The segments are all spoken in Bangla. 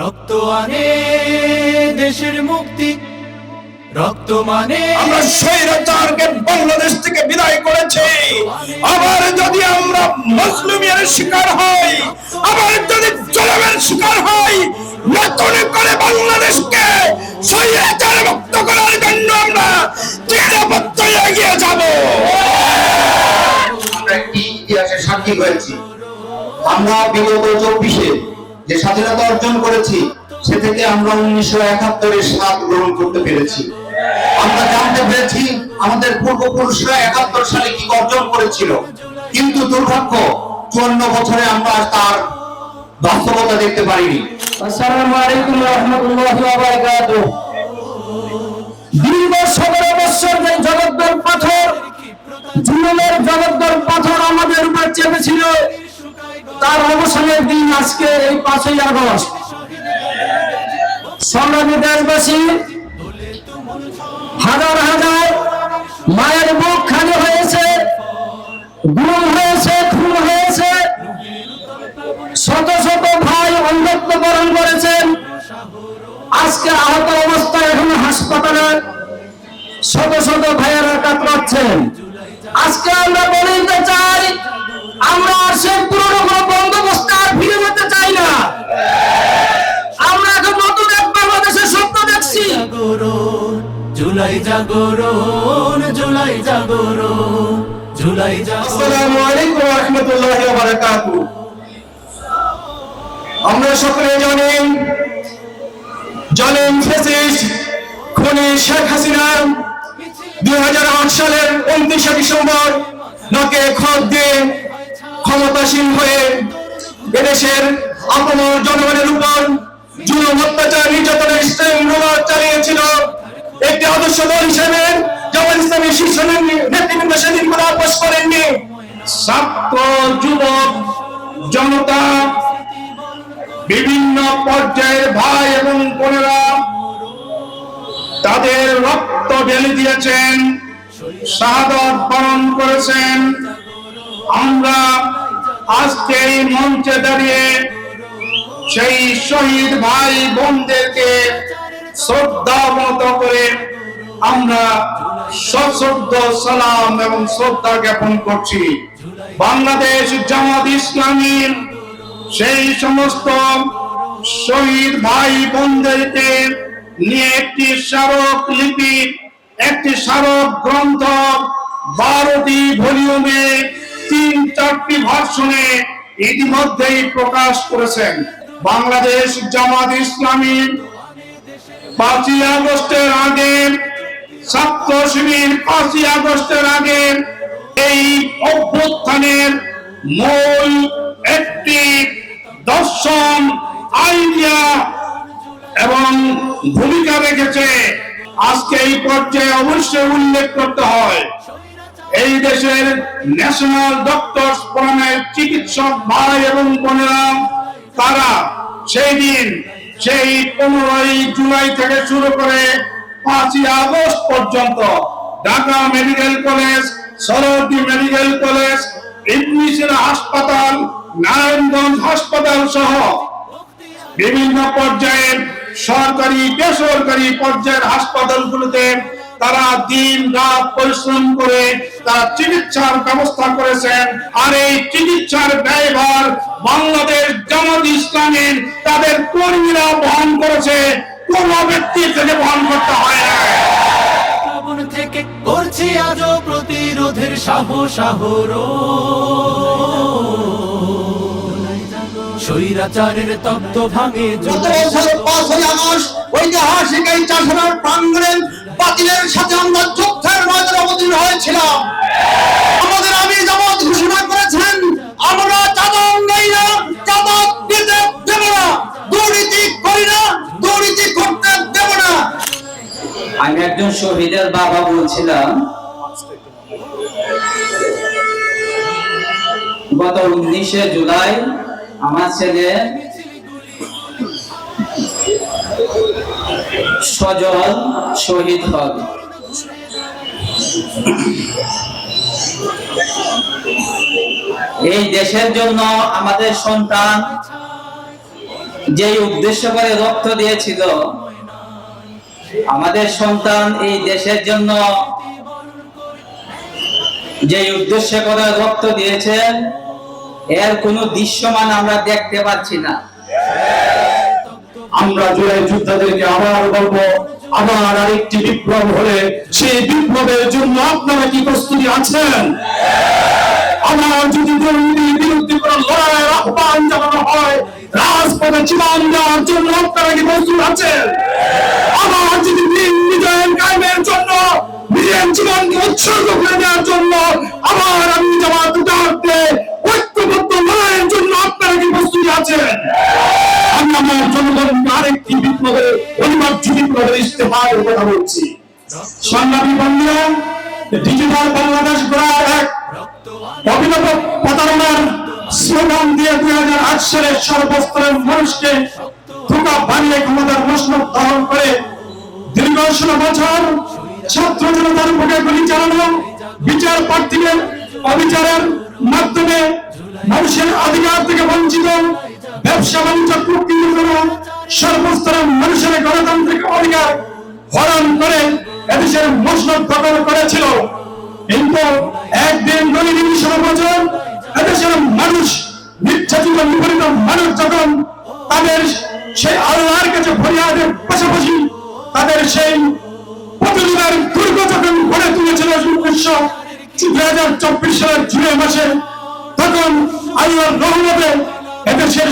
রক্ত আনে দেশের মুক্তি। রক্ত মানে আমরা স্বৈরাচারকে বাংলাদেশ থেকে বিদায় করেছি। আবার যদি আমরা মুসলিমের শিকার হই আবার যদি জলমের শিকার হই নতুন করে বাংলাদেশকে স্বৈরাচার মুক্ত করার জন্য আমরা নিরাপত্তা এগিয়ে যাব। আমরা একটি ইতিহাসের সাক্ষী হয়েছি? আমরা বিগত চব্বিশে যে স্বাধীনতা অর্জন করেছি, সে থেকে আমরা উনিশশো একাত্তরের স্বাদ গ্রহণ করতে পেরেছি। আমরা জানতে পেরেছি আমাদের পূর্বপুরুষরা একাত্তর সালে কি অর্জন করেছিল। কিন্তু দুর্ভাগ্য, চুয়ান্ন বছরে আমরা তার বাস্তবতা দেখতে পারিনি। দীর্ঘ সতেরো বছর যে জগদ্দল পাথর জুলুমের জগদ্দল পাথর আমাদের উপর চেপেছিল তার অবসানের দিন আজকে এই পাঁচই আগস্ট। সংগ্রামী দেশবাসী, হাজার হাজার মায়ের বুক খালি হয়েছে, গুম হয়েছে, খুন হয়েছে, শত শত ভাই অন্ধত্ব বরণ করেছেন। আজকে আহত অবস্থায় এখন হাসপাতালে শত শত ভাইয়েরা কাতরাচ্ছেন। আজকে আমরা বলে দিতে চাই আমরা আর সেই পুরনো কোনো বন্দোবস্ত আর ফিরে যেতে চাই না। আমরা এখন নতুন এক বাংলাদেশের স্বপ্ন দেখছি। জুলাই জাগরণ জুলাই জাগরণ জুলাই আসসালামু আলাইকুম ওয়া রাহমাতুল্লাহি ওয়া বারাকাতুহু আমরা সকলে জানেন জানেন ফেসিস্ট খুনি শেখ হাসিনা দুই হাজার আট সালের উনত্রিশে ডিসেম্বর নাকে খত দিয়ে ক্ষমতাসীন হয়ে এদেশের আপমর জনগণের উপর জুলুম অত্যাচার, নির্যাতনের শৃঙ্খলা চালিয়েছিল। একটি আদর্শ দল হিসেবে জামাত ইসলামী শীর্ষ নেতৃবৃন্দ সেদিন করে আপোষ করেননি, ছাত্র, যুবক, জনতা, বিভিন্ন পর্যায়ের ভাই এবং বোনেরা তাদের রক্ত ঢেলে দিয়েছেন, শাহাদত বরণ করেছেন। আমরা আজকে এই মঞ্চে দাঁড়িয়ে সেই শহীদ ভাই বোনদেরকে শ্রদ্ধা মত করে আমরা সশ্রদ্ধ সালাম এবং শ্রদ্ধা জ্ঞাপন করছি। বাংলাদেশ জামাত ইসলামীর সেই সমস্ত শহীদ ভাই বোনদেরকে নিয়ে একটি স্মারক লিপি, একটি স্মারক গ্রন্থ, বারোটি ভলিউমে তিন চারটি ভার্সনে ইতিমধ্যেই প্রকাশ করেছেন বাংলাদেশ জামাত ইসলামী। পাঁচই আগস্টের আগে, ছাত্র শিবির পাঁচই আগস্টের আগে এই অভ্যুত্থানের মূল একটি দর্শন আইডিয়া এবং ভূমিকা রেখেছে। আজকে এই পর্যায়ে অবশ্যই উল্লেখ করতে হয়। এই দেশের ন্যাশনাল ডক্টরস ফোরামের চিকিৎসক ভাই এবং বোনেরা, তারা সেই দিন, সেই পনেরোই জুলাই থেকে শুরু করে পাঁচই আগস্ট পর্যন্ত ঢাকা মেডিকেল কলেজ সরোজি মেডিকেল কলেজ ইবনিসিনা হাসপাতাল, নারায়ণগঞ্জ হাসপাতাল সহ বিভিন্ন পর্যায়ের সরকারি, বেসরকারি পর্যায়ের হাসপাতালগুলোতে তারা দিন রাত পরিশ্রম করে তারা চিকিৎসার ব্যবস্থা করেছেন। আর এই চিকিৎসার ব্যয়ভার বাংলাদেশ জামাত ইসলামের তাদের কর্মীরা বহন করেছে। কোন ব্যক্তি থেকে বহন করতে হয় না। থেকে করছি আজও প্রতিরোধের সাহস আহর স্বৈরাচারের তত্ত্ব ভাঙে গত বছর পাঁচই আগস্ট। ঐতিহাসিক এই চাষার প্রাঙ্গণে বাতিলের সাথে আমরা যুদ্ধের ময়দানে অবতীর্ণ হয়েছিলাম। আমাদের আমি জামাত ঘোষণা করেছেন, আমরা চাঁদন নেই না চাঁদত দিতে দেব না, দুর্নীতি করি না, দুর্নীতি করতে দেব না। আমি একজন শহীদের বাবা বলছিলাম, গত উনিশে জুলাই আমার ছেলে সজল শহীদ হল এই দেশের জন্য আমাদের সন্তান যে উদ্দেশ্য করে রক্ত দিয়েছিল, আমাদের সন্তান এই দেশের জন্য যে উদ্দেশ্য করে রক্ত দিয়েছেন এর কোনো দৃশ্যমান আমরা দেখতে পাচ্ছি না। আমরা জুলাই যোদ্ধাদেরকে আবার বলব, আবার আরেকটি বিপ্লব হলে সেই বিপ্লবের জন্য আপনারা কি প্রস্তুতি আছেন? আমার যদি দুর্নীতির বিরুদ্ধে কোন লড়াইয়ের আহ্বান জানানো হয়, রাজপথে জীবন দেওয়ার জন্য আপনারা কি প্রস্তুত আছেন? আমার যদি বিজয়ের কায়েমের জন্য, নিজের জীবনকে উৎসর্গ করে দেওয়ার জন্য, আবার আমি জামাত ইস্তেহারের কথা বলছি। সংগ্রামী বন্ধুরা ডিজিটাল বাংলাদেশ গড়ার এক অভিনব প্রতারণার স্লোগান দিয়ে দুই হাজার আট সালে সর্বস্তরের মানুষকে ধোকা বানিয়ে ক্ষমতার মসনদ দখল করে দীর্ঘ ষোলো বছর ছাত্র জনতার বুকে গুলি চালানো, বিচার প্রার্থীদের অবিচারের মাধ্যমে মানুষের অধিকার থেকে বঞ্চিত, ব্যবসা বাণিজ্য প্রকৃত করা সর্বস্তরের মানুষের গণতান্ত্রিক অধিকার হরণ করে এদেশের মসনদ দখল করেছিল। কিন্তু একদিন নলিনী ষোলো বছর এদেশের মানুষ, নির্যাতিত, নিপীড়িত মানুষ যখন তাদের সেই আল্লাহর কাছে ফরিয়াদের পাশাপাশি তাদের সেই প্রতিদিনের দুর্গ যখন গড়ে তুলেছিল উনিশশো দুই হাজার চব্বিশ সালের জুলাই মাসে, তখন আল্লাহর রহমতে এদেশের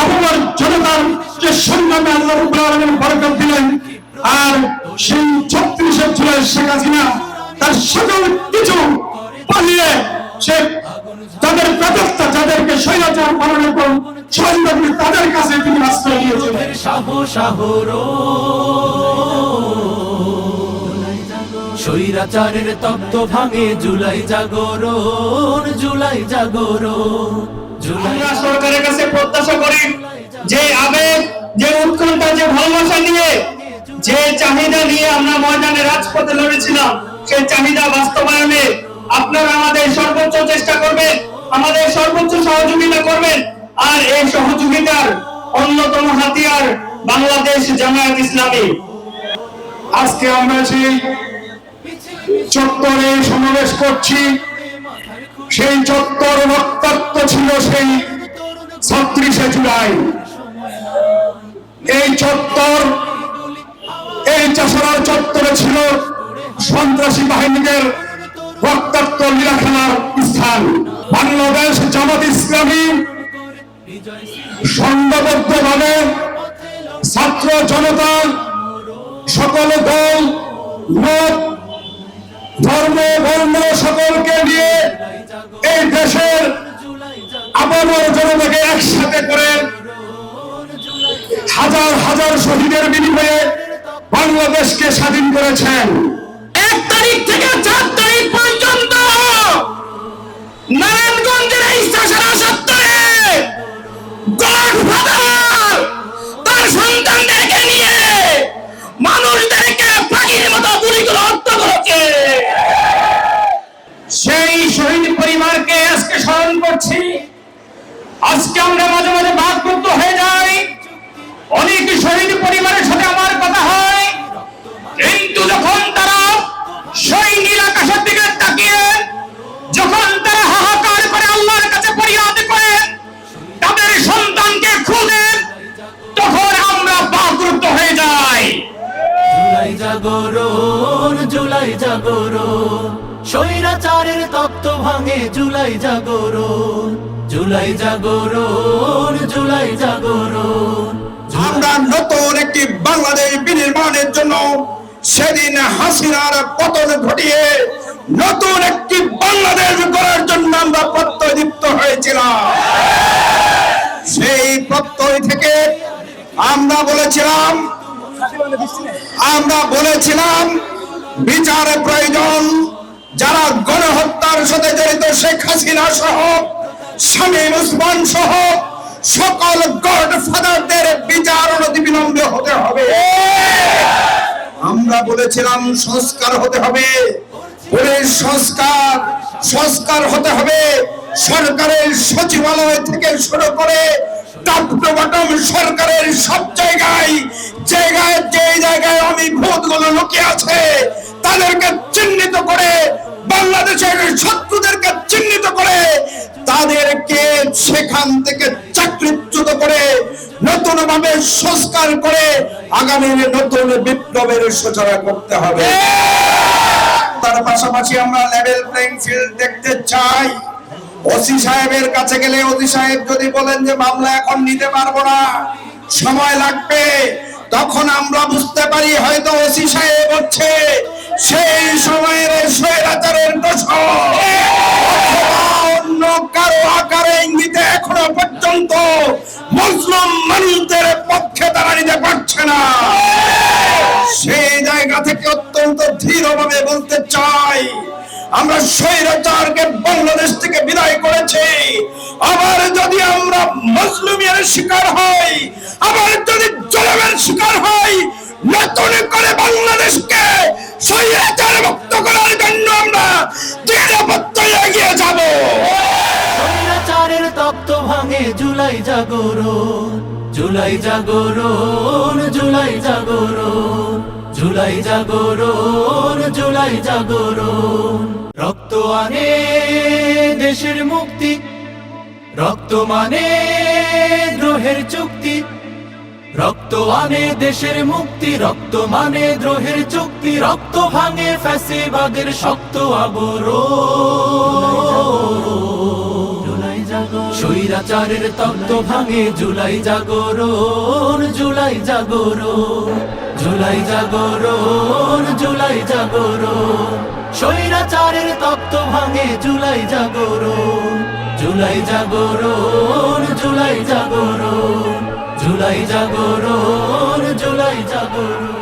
আবহাওয়ার জনতার যে সংগ্রামে আল্লাহ রব্বুল আলামিন বরকত দিলেন আর সেই ছত্রিশে জুলাই শেখ হাসিনা তার সকল কিছু পালিয়ে সে তাদের প্রচেষ্টা যাদেরকে স্বৈরাচার পালনের পর সহযোগিতা তাদের কাছে তিনি আশ্রয় দিয়েছেন। স্বৈরাচারের তত্ত্ব ভাঙে জুলাই জাগরণ জুলাই জাগরণ আমরা সরকারের কাছে প্রত্যাশা করি যে আবেগ যে উৎকণ্ঠা যে ভালোবাসা নিয়ে যে চাহিদা নিয়ে আমরা ময়দানে রাজপথে লড়েছিলাম, সেই চাহিদা বাস্তবায়নে আপনারা আমাদের সর্বোচ্চ চেষ্টা করবেন, আমাদের সর্বোচ্চ সহযোগিতা করবেন। আর এই সহযোগিতার অন্যতম হাতিয়ার বাংলাদেশ জামায়াত ইসলামী। আজকে আমরা সেই চত্বরে সমাবেশ করছি। সেই চত্বর রক্তাক্ত ছিল সেই ছত্রিশে জুলাই। এই চত্বর এই চাষার চত্বরে ছিল সন্ত্রাসী বাহিনীদের রক্তাক্ত লীলাখানার স্থান। বাংলাদেশ জামাত ইসলামী সংঘবদ্ধ ভাবে ছাত্র জনতা, সকল দল, মত, ধর্ম, বর্ণ সকলকে নিয়ে এই দেশের আবারও জনতাকে একসাথে করে হাজার হাজার শহীদের বিনিময়ে বাংলাদেশকে স্বাধীন করেছেন। এক তারিখ থেকে চার তারিখ পর্যন্ত নারায়ণগঞ্জের এই শাসনা সত্তরে গডফাদার তার সন্তানদেরকে নিয়ে মানুষদেরকে পাখির মতো গুলি করে হত্যা করেছে। সেই শহীদ পরিবারকে আজকে স্মরণ করছি। আজকে আমরা মাঝে মাঝে বাদমুক্ত হয়ে যাই। অনেক শহীদ পরিবারের সাথে আমার কথা হয়। তাকিয়ে যখন তারা হাহাকার করে আল্লাহর কাছে ফরিয়াদ করে তাদের সন্তানকে খুঁজে তখন আমরা বাদরুদ্ধ হয়ে যাই। জুলাই জাগরণ জুলাই জাগরণ স্বৈরাচারের তত্ত্ব ভাঙে জুলাই জাগরণ জুলাই জাগরণ জুলাই জাগরণ আমরা নতুন একটি বাংলাদেশ বিনির্মাণের জন্য সেদিন হাসিনার পতন ঘটিয়ে নতুন একটি বাংলাদেশ গড়ার জন্য আমরা প্রত্যয়দীপ্ত হয়েছিলাম। সেই প্রত্যয় থেকে আমরা বলেছিলাম আমরা বলেছিলাম বিচারের প্রয়োজন, যারা গণহত্যার সাথে জড়িত শেখ হাসিনা সহ, শামীম উসমান সহ, সকল গড ফাদারদের বিচার অনতিবিলম্বে হতে হবে। আমরা বলেছিলাম, সংস্কার হতে হবে। পুলিশ সংস্কার সংস্কার হতে হবে। সরকারের সচিবালয় থেকে শুরু করে সরকারের সব জায়গায় জায়গায় যে জায়গায় আমি ভূতগুলো লুকিয়ে আছে, তাদেরকে চিহ্নিত করে, বাংলাদেশের শত্রুদেরকে চিহ্নিত করে, তাদেরকে সেখান থেকে চাকরিচ্যুত করে নতুন ভাবে সংস্কার করে আগামী নতুন বিপ্লবের সূচনা করতে হবে। তার পাশাপাশি আমরা লেভেল প্লেইং ফিল্ড দেখতে চাই। ওসি সাহেবের কাছে গেলে ওসি সাহেব যদি বলেন যে, মামলা এখন নিতে পারব না, সময় লাগবে। তখন আমরা বুঝতে পারি হয়তো ওসি সাহেব হচ্ছে সেই সময়ের স্বৈরাচারের অন্য কারও আকারে ইঙ্গিতে এখনও পর্যন্ত মুসলিম মানুষদের পক্ষে তারা নিতে পারছে না। সেই জায়গা থেকে অত্যন্ত দৃঢ়ভাবে বলতে চাই, আমরা স্বৈরাচারকে বাংলাদেশ থেকে বিদায় করেছি। আবার যদি আমরা মুসলিমের শিকার হই, আবার যদি জলমের শিকার হই, নতুন করে বাংলাদেশকে স্বৈরাচার মুক্ত করার জন্য আমরা দৃঢ়পত্তই এগিয়ে যাব। স্বৈরাচারের তপ্ত ভাঙে জুলাই জাগরণ জুলাই জাগরণ জুলাই জাগরণ জুলাই জাগরণ জুলাই জাগরণ। রক্ত আনে দেশের মুক্তি, রক্ত মানে দ্রোহের চুক্তি। রক্ত আনে দেশের মুক্তি, রক্ত মানে দ্রোহের চুক্তি। রক্ত ভাঙে ফ্যাসিবাদের শক্ত আবরণ। স্বৈরাচারের তত্ত্ব ভাঙে জুলাই জাগরণ জুলাই জাগরণ জুলাই জাগরণ জুলাই জাগরণ। স্বৈরাচারের তত্ত্ব ভাঙে জুলাই জাগরণ জুলাই জাগরণ জুলাই জাগরণ জুলাই জাগরণ জুলাই জাগরণ।